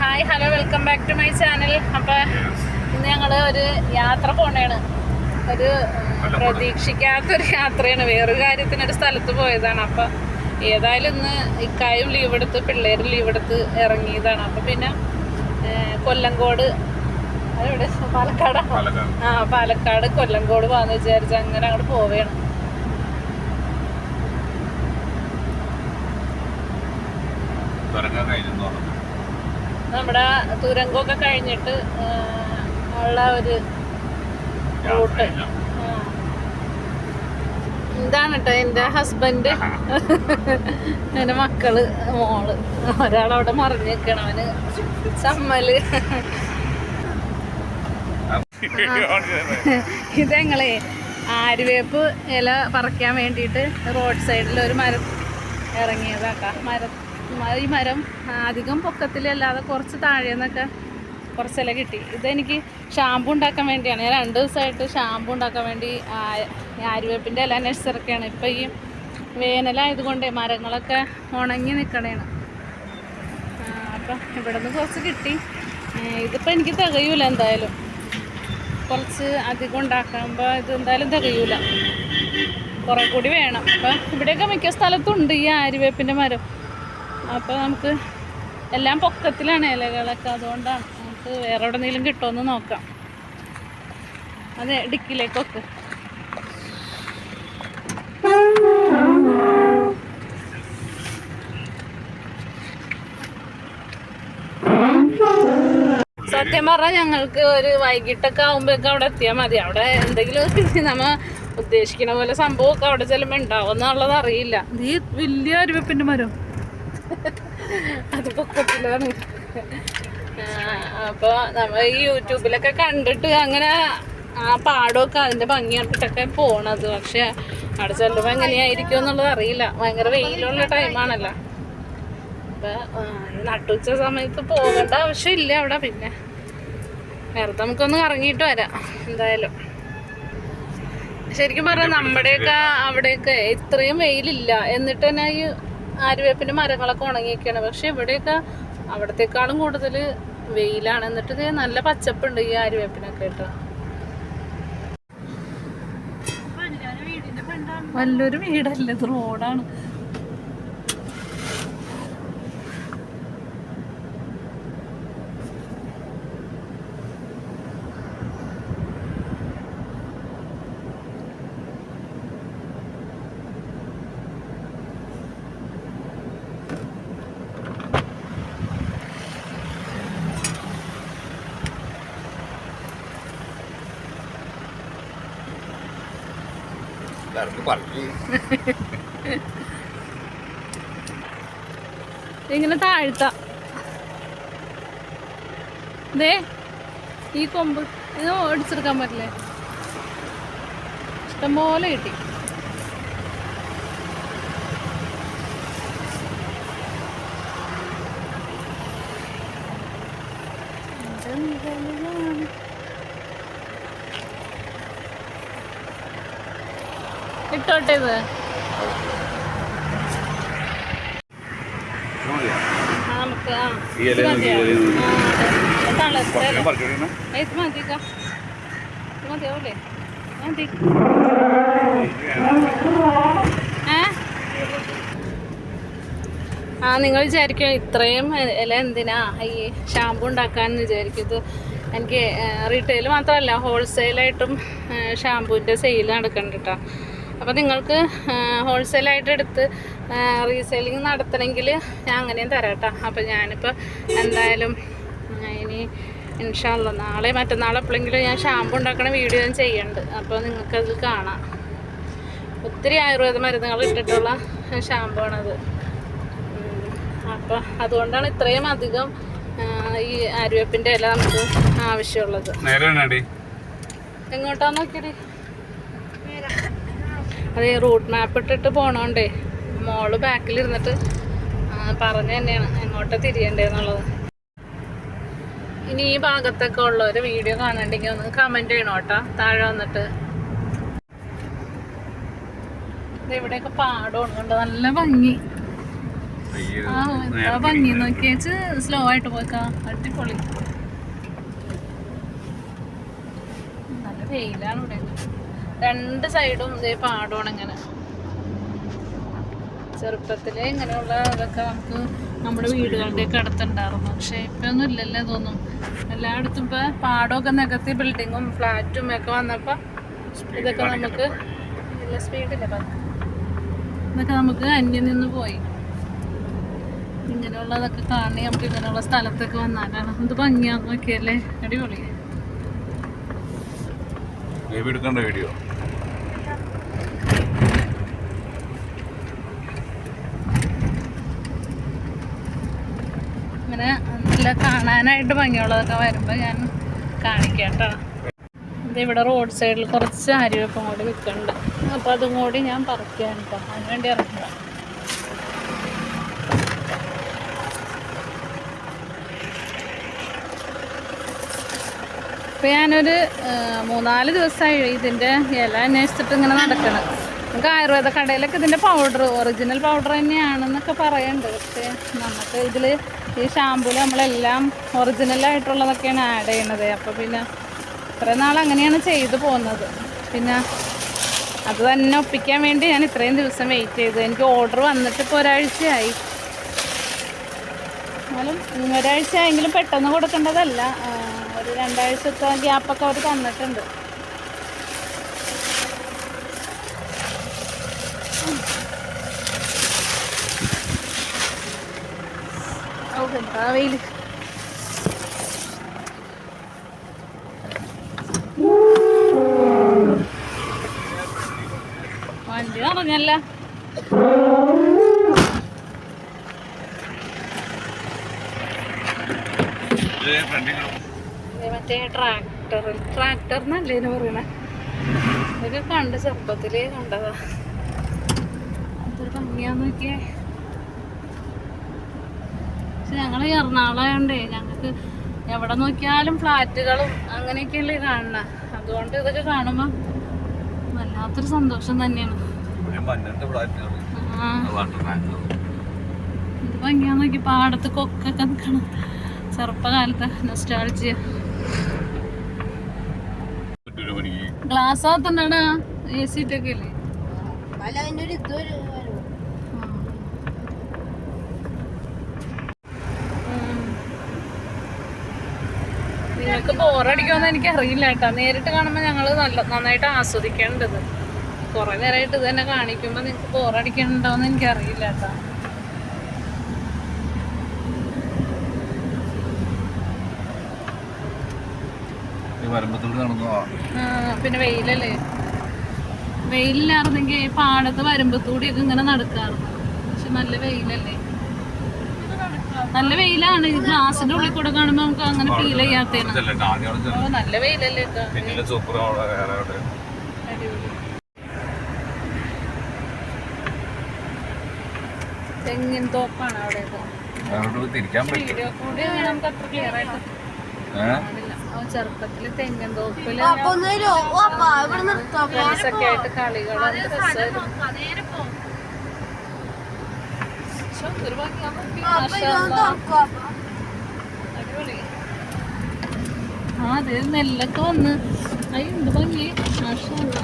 Hi hello welcome back to my channel അപ്പൊ ഇന്ന് ഞങ്ങൾ ഒരു യാത്ര പോണേണ്. ഒരു പ്രതീക്ഷിക്കാത്തൊരു യാത്രയാണ്. വേറൊരു കാര്യത്തിന് ഒരു സ്ഥലത്ത് പോയതാണ്. അപ്പൊ ഏതായാലും ഇന്ന് ഇക്കായും ലീവ് എടുത്ത് പിള്ളേരും ലീവ് എടുത്ത് ഇറങ്ങിയതാണ്. അപ്പൊ പിന്നെ കൊല്ലങ്കോട് അതെവിടെ? പാലക്കാട്? പാലക്കാട്. ആ പാലക്കാട് കൊല്ലങ്കോട് പോകാന്ന് വിചാരിച്ച് അങ്ങനെ അങ്ങോട്ട് പോവുകയാണ് തുടങ്ങാൻ കഴിഞ്ഞു നമ്മുടെ തുരങ്കമൊക്കെ കഴിഞ്ഞിട്ട് ഉള്ള ഒരു റൂട്ട്. എന്താണ്. ഇതാണ് കേട്ടോ എന്റെ ഹസ്ബൻഡ്. എന്റെ മക്കൾ മോൾ. ഒരാളവിടെ മറിഞ്ഞു നിൽക്കണം അവന് ചമ്മൽ. ഇത് ഞങ്ങളെ ആര്യവേപ്പ് ഇല പറിക്കാൻ വേണ്ടിയിട്ട് റോഡ് സൈഡിൽ ഒരു മരം ഇറങ്ങിയതാക്കാം മരം ഈ മരം അധികം പൊക്കത്തിലല്ലാതെ കുറച്ച് താഴേന്നൊക്കെ കുറച്ച് ഇല കിട്ടി. ഇതെനിക്ക് ഷാമ്പു ഉണ്ടാക്കാൻ വേണ്ടിയാണ്. ഞാൻ രണ്ട് ദിവസമായിട്ട് ഷാമ്പു ഉണ്ടാക്കാൻ വേണ്ടി ആര്യവേപ്പിന്റെ ഇല നഴ്സറൊക്കെയാണ് ഇപ്പം ഈ വേനലായതുകൊണ്ട് മരങ്ങളൊക്കെ ഉണങ്ങി നിൽക്കണേണ് അപ്പം ഇവിടെ നിന്ന് കുറച്ച് കിട്ടി. ഇതിപ്പോൾ എനിക്ക് തികയൂല എന്തായാലും. കുറച്ച് അധികം ഉണ്ടാക്കുമ്പോൾ ഇത് എന്തായാലും തികയൂല. കുറേ കൂടി വേണം. അപ്പം ഇവിടെയൊക്കെ മിക്ക സ്ഥലത്തുണ്ട് ഈ ആര്യവേപ്പിന്റെ മരം. അപ്പോൾ നമുക്ക് എല്ലാം പൊക്കത്തിലാണ് ഇലകളൊക്കെ അതുകൊണ്ടാണ് നമുക്ക് വേറെ എവിടെന്നെങ്കിലും കിട്ടുമെന്ന് നോക്കാം. അതെ ഡിക്കിലേക്കൊക്കെ സത്യം പറഞ്ഞാൽ ഞങ്ങൾക്ക് ഒരു വൈകിട്ടൊക്കെ ആകുമ്പോഴൊക്കെ അവിടെ എത്തിയാൽ മതി. അവിടെ എന്തെങ്കിലും നമ്മ ഉദ്ദേശിക്കുന്ന പോലെ സംഭവമൊക്കെ അവിടെ ചെല്ലുമ്പോൾ ഉണ്ടാവും എന്നുള്ളത് അറിയില്ല. ഈ വലിയ അരുവപ്പിന്റെ മരം? അത് പൊക്കത്തിലാണ്. അപ്പോൾ നമ്മൾ ഈ യൂട്യൂബിലൊക്കെ കണ്ടിട്ട് അങ്ങനെ ആ പാടമൊക്കെ അതിന്റെ ഭംഗി കണ്ടിട്ടൊക്കെ പോണത്. പക്ഷെ അവിടെ ചെല്ലുമ്പോൾ എങ്ങനെയായിരിക്കും എന്നുള്ളത് അറിയില്ല. ഭയങ്കര വെയിലുള്ള ടൈമാണല്ലോ. അപ്പൊ നട്ടുച്ച സമയത്ത് പോകേണ്ട ആവശ്യമില്ല അവിടെ. പിന്നെ വെറുതെ നമുക്കൊന്ന് ഇറങ്ങിയിട്ട് വരാം എന്തായാലും. ശരിക്കും പറഞ്ഞാൽ നമ്മുടെയൊക്കെ അവിടെയൊക്കെ ഇത്രയും വെയിലില്ല. എന്നിട്ട് തന്നെ ഈ ആര്യവേപ്പിന്റെ മരങ്ങളൊക്കെ ഉണങ്ങിയൊക്കെയാണ്. പക്ഷെ ഇവിടെയൊക്കെ അവിടത്തെക്കാളും കൂടുതൽ വെയിലാണ്. എന്നിട്ട് ഇത് നല്ല പച്ചപ്പുണ്ട് ഈ ആര്യവേപ്പിനൊക്കെ കേട്ടോ. വല്ലൊരു വീടല്ല ഇത് റോഡാണ്. ഇങ്ങനെ താഴ്ത്താം. ദേ ഈ കൊമ്പ് ഇത് ഓടിച്ചെടുക്കാൻ പറ്റില്ലേ? ഇഷ്ടംപോലെ കിട്ടി ഇട്ടോട്ടെ ഇത് ആ, നമുക്ക് ആ ഈ ഇല ഇത് നോക്കി, മതിയോ? ഈ ഇല നോക്കി. ആ, അതെ. തളർത്ത ഇത് മതിക്ക ഇത് മതിയാവൂലേ? മതി. ഏ? ആ നിങ്ങൾ വിചാരിക്കും ഇത്രയും ഇല എന്തിനാ ഈ ഷാമ്പു ഉണ്ടാക്കാന്ന് വിചാരിക്കും. എനിക്ക് റീറ്റെയിൽ മാത്രമല്ല ഹോൾസെയിലായിട്ടും ഷാമ്പുവിന്റെ സെയിൽ നടക്കുന്നുണ്ട് കേട്ടോ അപ്പോൾ നിങ്ങൾക്ക് ഹോൾസെയിലായിട്ട് എടുത്ത് റീസെയിലിംഗ് നടത്തണമെങ്കിൽ ഞാൻ അങ്ങനെയും തരാം കേട്ടോ അപ്പോൾ ഞാനിപ്പോൾ എന്തായാലും ഇനി ഇൻഷാല്ല നാളെ മറ്റന്നാൾ എപ്പോഴെങ്കിലും ഞാൻ ഷാമ്പു ഉണ്ടാക്കണ വീഡിയോ ഞാൻ ചെയ്യുന്നുണ്ട് അപ്പോൾ നിങ്ങൾക്കത് കാണാം. ഒത്തിരി ആയുർവേദ മരുന്നുകൾ ഇട്ടിട്ടുള്ള ഷാമ്പു ആണത്. അപ്പോൾ അതുകൊണ്ടാണ് ഇത്രയും അധികം ഈ ആര്യവേപ്പിന്റെ ഇല നമുക്ക് ആവശ്യമുള്ളത്. എങ്ങോട്ടാന്ന് നോക്കിയടി? അതെ റൂട്ട് മാപ്പ് ഇട്ടിട്ട് പോണോണ്ടേ. മോൾ ബാക്കിൽ ഇരുന്നിട്ട് പറഞ്ഞു തന്നെയാണ് എങ്ങോട്ടാ തിരിയണ്ടേന്നുള്ളത്. ഇനി ഈ ഭാഗത്തൊക്കെ ഉള്ളവര് വീഡിയോ കാണണ്ടെങ്കിൽ ഒന്ന് കമന്റ് ചെയ്യണം കേട്ടോ. താഴെ വന്നിട്ട്. ഇവിടെയൊക്കെ പാടമാണ് കണ്ടോ? നല്ല ഭംഗി. ആ എന്താ ഭംഗി നോക്കിയേച്ച് സ്ലോ ആയിട്ട് പോയിക്കാ. അടിപൊളി. നല്ല വെയിലാണ് ഇവിടെ. രണ്ട് സൈഡും ഇതേ പാടമാണ് ഇങ്ങനെ. ചെറുപ്പത്തിലെ ഇങ്ങനെയുള്ള ഇതൊക്കെ നമുക്ക് നമ്മുടെ വീടുകളുടെ ഒക്കെ അടുത്തുണ്ടായിരുന്നു. പക്ഷെ ഇപ്പൊ ഒന്നും ഇല്ലല്ലേ തോന്നും എല്ലായിടത്തും ഇപ്പൊ പാടമൊക്കെ നികത്തി ബിൽഡിങ്ങും ഫ്ലാറ്റും ഒക്കെ വന്നപ്പോ ഇതൊക്കെ നമുക്ക് ഇല്ല സ്പീഡില്ല ഇതൊക്കെ നമുക്ക് അന്യം നിന്ന് പോയി. ഇങ്ങനെയുള്ളതൊക്കെ കാണി നമുക്ക് ഇങ്ങനെയുള്ള സ്ഥലത്തൊക്കെ വന്നാലാണ് എന്ത് ഭംഗിയാന്ന് നോക്കിയല്ലേ? അടിപൊളി. വീഡിയോ ഇങ്ങനെ നല്ല കാണാനായിട്ട് ഭംഗിയുള്ളതൊക്കെ വരുമ്പോൾ ഞാൻ കാണിക്കാം കേട്ടോ ഇവിടെ റോഡ് സൈഡിൽ കുറച്ച് അരിവെപ്പം കൂടി വിൽക്കുന്നുണ്ട്. അപ്പോൾ അതും കൂടി ഞാൻ പറിക്കുകയാണ് കേട്ടോ അതിന് വേണ്ടി ഇറങ്ങുക ഇപ്പം ഞാനൊരു മൂന്നാൽ ദിവസമായി ഇതിന്റെ ഇല അന്വേഷിച്ചിട്ട് ഇങ്ങനെ നടക്കണം. നമുക്ക് ആയുർവേദ കടയിലൊക്കെ ഇതിന്റെ പൗഡർ ഒറിജിനൽ പൗഡർ തന്നെയാണെന്നൊക്കെ പറയുന്നുണ്ട് പക്ഷേ നമുക്ക് ഇതിൽ ഈ ഷാമ്പൂൽ നമ്മളെല്ലാം ഒറിജിനൽ ആയിട്ടുള്ളതൊക്കെയാണ് ആഡ് ചെയ്യണത്. അപ്പോൾ പിന്നെ ഇത്ര നാൾ അങ്ങനെയാണ് ചെയ്തു പോകുന്നത്. പിന്നെ അത് തന്നെ ഒപ്പിക്കാൻ വേണ്ടി ഞാൻ ഇത്രയും ദിവസം വെയിറ്റ് ചെയ്തു. എനിക്ക് ഓർഡർ വന്നിട്ട് ഇപ്പോൾ ഒരാഴ്ചയായി. എന്നാലും ഒരാഴ്ച ആയെങ്കിലും പെട്ടെന്ന് കൊടുക്കേണ്ടതല്ല. ഒരു രണ്ടാഴ്ചത്തെ ഗ്യാപ്പൊക്കെ അവർ തന്നിട്ടുണ്ട്. എന്താ വെയിൽ വണ്ടി പറഞ്ഞല്ല. മറ്റേ ട്രാക്ടർ ട്രാക്ടർ എന്നല്ലേ പറയണേ? ഇതൊക്കെ കണ്ട് ചെറുപ്പത്തിലേ കണ്ടതാ. അതൊരു ഭംഗിയാന്ന് നോക്കിയേ. പക്ഷെ ഞങ്ങൾ എറണാകുളം ആയതുകൊണ്ടേ ഞങ്ങൾക്ക് എവിടെ നോക്കിയാലും ഫ്ലാറ്റുകളും അങ്ങനെയൊക്കെയല്ലേ കാണണ അതുകൊണ്ട് ഇതൊക്കെ കാണുമ്പോൾ വല്ലാത്തൊരു സന്തോഷം തന്നെയാണ്. ഭംഗിയാ നോക്കി പാടത്ത് കൊക്കൊക്കെ നിൽക്കണം ചെറുപ്പകാലത്തെ നൊസ്റ്റാൾജിയ ഗ്ലാസ് ആകത്തുണ്ടാടാ എ സി ഇട്ടൊക്കെ അല്ലേ നിങ്ങൾക്ക് ബോറടിക്കുമെന്ന് എനിക്ക് അറിയില്ല കേട്ടോ. നേരിട്ട് കാണുമ്പോൾ ഞങ്ങൾ നല്ല നന്നായിട്ട് ആസ്വദിക്കേണ്ടത്. കുറെ നേരമായിട്ട് ഇത് തന്നെ കാണിക്കുമ്പോൾ നിങ്ങൾക്ക് ബോറടിക്കണ്ടാവെന്ന് എനിക്ക് അറിയില്ല കേട്ടോ പിന്നെ വെയിലല്ലേ? വെയിലില്ലായിരുന്നെങ്കിൽ പാടത്ത് വരുമ്പത്തൂടിയൊക്കെ ഇങ്ങനെ നടക്കാറുണ്ട് പക്ഷെ നല്ല വെയിലല്ലേ? നല്ല വെയിലാണ്. ഈ ഗ്ലാസിന്റെ ഉള്ളിൽ കൂടെ കാണുമ്പോ നമുക്ക് അങ്ങനെ ഫീൽ ചെയ്യാത്തേന നല്ല വെയിലല്ലേ. തെങ്ങിൻ തോപ്പാണ് അവിടെ കൂടി നമുക്ക് അത്ര ക്ലിയർ ആയിട്ട് ചെറുപ്പത്തിൽ തെങ്ങൻ തോപ്പിൽ ഒക്കെ ആയിട്ട് കളികളും അല്ലാ. അടിപൊളി. ആ അതെ നെല്ലൊക്കെ വന്ന് അയ്യോ എന്ത് ഭംഗി മാഷാ അല്ലാ.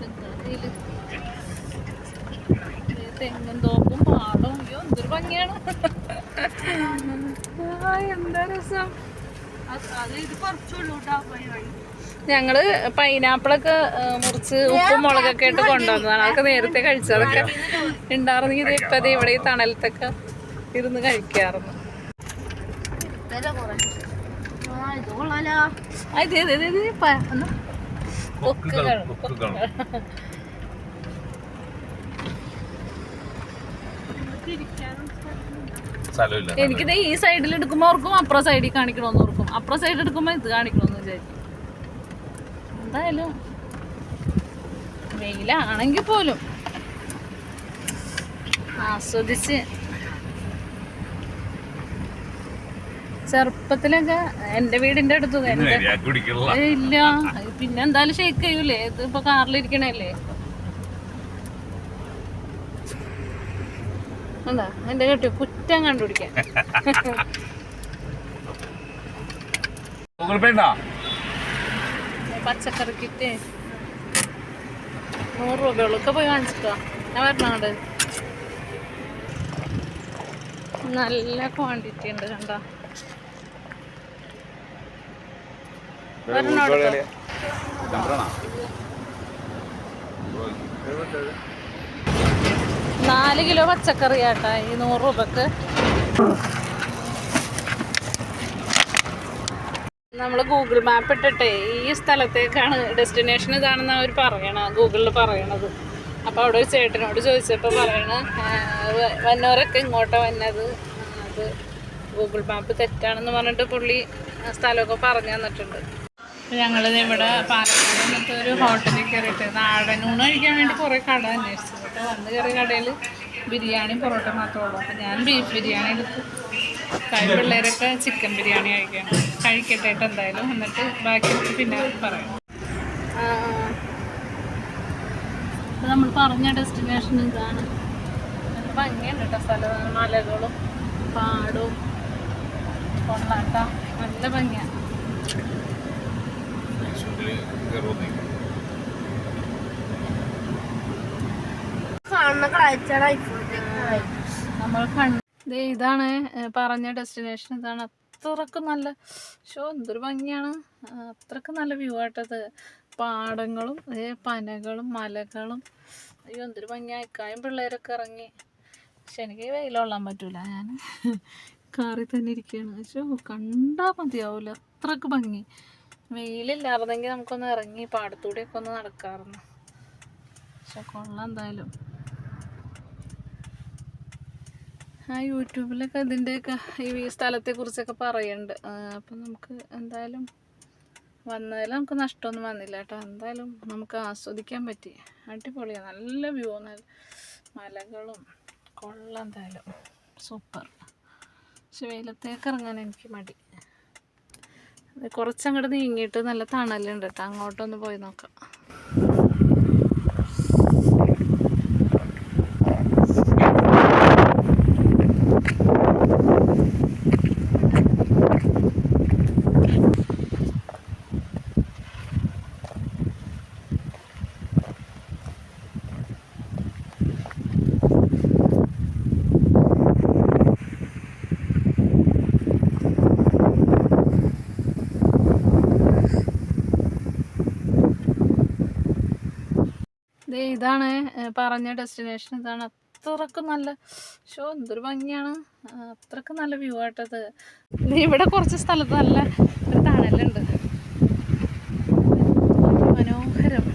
എന്താ ഇതിൽ? ദേ തെങ്ങും തോപ്പും പാടവും അയ്യോ എന്തൊരു ഭംഗിയാണ് എന്താ രസം അത് ഇത് കുറച്ചുള്ളൂ കേട്ടോ പരിപാടി ഞങ്ങൾ പൈനാപ്പിളൊക്കെ മുറിച്ച് ഉപ്പും മുളകൊക്കെ ഇട്ട് കൊണ്ടുവന്നതാണ്. അതൊക്കെ നേരത്തെ കഴിച്ചതൊക്കെ ഉണ്ടായിരുന്നെങ്കിൽ ഇപ്പൊ ഇവിടെ ഈ തണലത്തൊക്കെ ഇരുന്ന് കഴിക്കാറുണ്ട് എനിക്കിത് ഈ സൈഡിൽ എടുക്കുമ്പോൾ ഓർക്കും അപ്പുറം സൈഡിൽ കാണിക്കണമെന്ന് ഓർക്കും. അപ്പുറം സൈഡിൽ എടുക്കുമ്പോൾ ഇത് കാണിക്കണമെന്ന് വിചാരിക്കും. എന്തായാലും വെയിലാണെങ്കിൽ പോലും ആസ്വദിച്ച് ചെറുപ്പത്തിലൊക്കെ എന്റെ വീടിന്റെ അടുത്ത് ഇല്ല പിന്നെ എന്തായാലും ഷേക്ക് ചെയ്യൂലേ ഇത് ഇപ്പൊ കാറിലിരിക്കണല്ലേ എന്താ എന്റെ കേട്ടോ കുറ്റം കണ്ടുപിടിക്കാൻ ഗൂഗിൾ പേ ഉണ്ടോ പച്ചക്കറി കിറ്റ് നൂറ് രൂപയുള്ളൊക്കെ പോയി കാണിച്ചിട്ടോ ഞാൻ വരണോണ്ട് നല്ല ക്വാണ്ടിറ്റി ഉണ്ട് കണ്ടോ. നാല് കിലോ പച്ചക്കറി ആട്ടാ ഈ നൂറ് രൂപക്ക്. നമ്മൾ ഗൂഗിൾ മാപ്പ് ഇട്ടിട്ടേ ഈ സ്ഥലത്തേക്കാണ് ഡെസ്റ്റിനേഷൻ ഇതാണെന്ന് അവർ പറയണ. ഗൂഗിളിൽ പറയണത്. അപ്പോൾ അവിടെ ഒരു ചേട്ടനോട് ചോദിച്ചപ്പോൾ പറയണ വന്നവരൊക്കെ ഇങ്ങോട്ടാണ് വന്നത്. അത് ഗൂഗിൾ മാപ്പ് തെറ്റാണെന്ന് പറഞ്ഞിട്ട് പുള്ളി സ്ഥലമൊക്കെ പറഞ്ഞു തന്നിട്ടുണ്ട്. ഞങ്ങൾ ഇവിടെ പാലക്കാട് ഒരു ഹോട്ടലിൽ കയറിയിട്ട് നാടൻ ഊണ് കഴിക്കാൻ വേണ്ടി കുറേ കട അന്വേഷിച്ചു. അപ്പോൾ വന്ന് കയറിയ കടയിൽ ബിരിയാണി പൊറോട്ട മാത്രമേ ഉള്ളൂ. അപ്പോൾ ഞാൻ ബീഫ് ബിരിയാണി എടുത്തു. കഴി പിള്ളേരൊക്കെ ചിക്കൻ ബിരിയാണി കഴിക്കണം കഴിക്കട്ടെ കേട്ടോ എന്തായാലും. എന്നിട്ട് ബാക്കി പിന്നെ പറയാം. നമ്മൾ പറഞ്ഞ ഡെസ്റ്റിനേഷൻ ഇതാണ്. നല്ല ഭംഗിയുണ്ട് കേട്ടോ സ്ഥലം. മലകളും പാടും കൊള്ളാട്ട നല്ല ഭംഗിയാണ് നമ്മൾ കണ്ട് ദേ ഇതാണ് പറഞ്ഞ ഡെസ്റ്റിനേഷൻ ഇതാണ് അത്രയ്ക്ക് നല്ല ഷോ എന്തൊരു ഭംഗിയാണ്. അത്രക്കും നല്ല വ്യൂ ആട്ടത് പാടങ്ങളും പനകളും മലകളും. അയ്യോ എന്തൊരു ഭംഗി അയക്കായും പിള്ളേരൊക്കെ ഇറങ്ങി. പക്ഷെ എനിക്ക് വെയിലൊള്ളാൻ പറ്റൂല ഞാൻ കാറി തന്നെ ഇരിക്കുകയാണ്. ഷോ കണ്ടാൽ മതിയാവില്ല അത്രയ്ക്ക് ഭംഗി. വെയിലില്ലായിരുന്നെങ്കിൽ നമുക്കൊന്ന് ഇറങ്ങി പാടത്തൂടെയൊക്കെ ഒന്ന് നടക്കാറുണ്ട് പക്ഷെ കൊള്ളാം എന്തായാലും. ആ യൂട്യൂബിലൊക്കെ ഇതിന്റെയൊക്കെ ഈ സ്ഥലത്തെക്കുറിച്ചൊക്കെ പറയുന്നുണ്ട് അപ്പം നമുക്ക് എന്തായാലും വന്നതിൽ നമുക്ക് നഷ്ടമൊന്നും വന്നില്ല കേട്ടോ. എന്തായാലും നമുക്ക് ആസ്വദിക്കാൻ പറ്റി. അടിപൊളിയാണ് നല്ല വ്യൂ നല്ല മലകളും കൊള്ളാം എന്തായാലും സൂപ്പർ. പക്ഷെ വെയിലത്തേക്ക് ഇറങ്ങാൻ എനിക്ക് മടി. കുറച്ചങ്ങോട്ട് നീങ്ങിയിട്ട് നല്ല തണലുണ്ട് കേട്ടോ. അങ്ങോട്ടൊന്ന് പോയി നോക്കാം. ദേ ഇതാണ് പറഞ്ഞ ഡെസ്റ്റിനേഷൻ ഇതാണ് അത്രക്കും നല്ല ഷോ എന്തൊരു ഭംഗിയാണ്. അത്രക്കും നല്ല വ്യൂ ആട്ടത്. ഇവിടെ കുറച്ച് സ്ഥലത്ത് നല്ല ഒരു തണലുണ്ട് മനോഹരം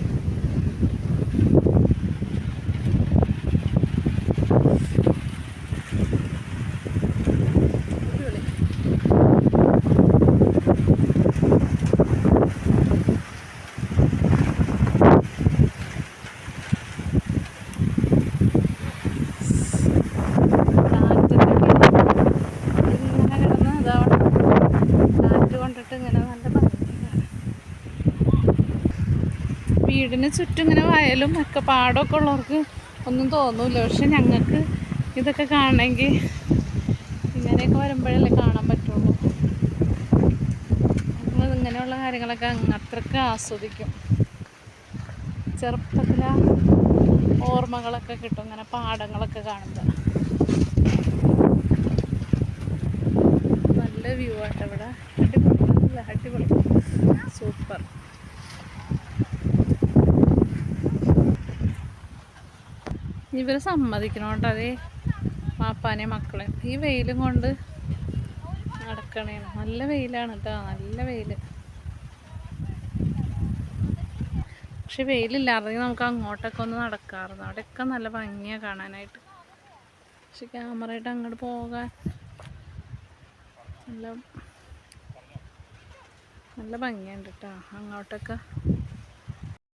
അടിപൊളി. കാറ്റൊക്കെ ഇങ്ങനെ കിടന്ന് ഇതാ കാറ്റ് കൊണ്ടിട്ട് ഇങ്ങനെ നല്ല ഭംഗിയാണ് വീടിന് ചുറ്റും ഇങ്ങനെ വയലും ഒക്കെ പാടമൊക്കെ ഉള്ളവർക്ക് ഒന്നും തോന്നൂല പക്ഷെ ഞങ്ങൾക്ക് ഇതൊക്കെ കാണണമെങ്കിൽ ഇങ്ങനെയൊക്കെ വരുമ്പോഴല്ലേ കാണാൻ പറ്റുള്ളൂ. ഞങ്ങൾ ഇങ്ങനെയുള്ള കാര്യങ്ങളൊക്കെ അത്രയ്ക്ക് ആസ്വദിക്കും. ചെറുപ്പത്തിലാ ഓർമ്മകളൊക്കെ കിട്ടും ഇങ്ങനെ പാടങ്ങളൊക്കെ കാണുമ്പോൾ നല്ല വ്യൂ ആട്ടോ ഇവിടെ. അടിപൊളി അടിപൊളി. സൂപ്പർ ഇവരെ സമ്മതിക്കണോണ്ട് അതേ മാപ്പാനെ മക്കളെ. ഈ വെയിലും കൊണ്ട് നടക്കണേണ് നല്ല വെയിലാണ് കേട്ടോ നല്ല വെയിൽ പക്ഷെ വെയിലില്ലായിരുന്നെങ്കിൽ നമുക്ക് അങ്ങോട്ടൊക്കെ ഒന്ന് നടക്കാറുണ്ട് അവിടെയൊക്കെ നല്ല ഭംഗിയാണ് കാണാനായിട്ട്. പക്ഷെ ക്യാമറയായിട്ട് അങ്ങോട്ട് പോകാൻ നല്ല നല്ല ഭംഗിയുണ്ട് കേട്ടോ അങ്ങോട്ടൊക്കെ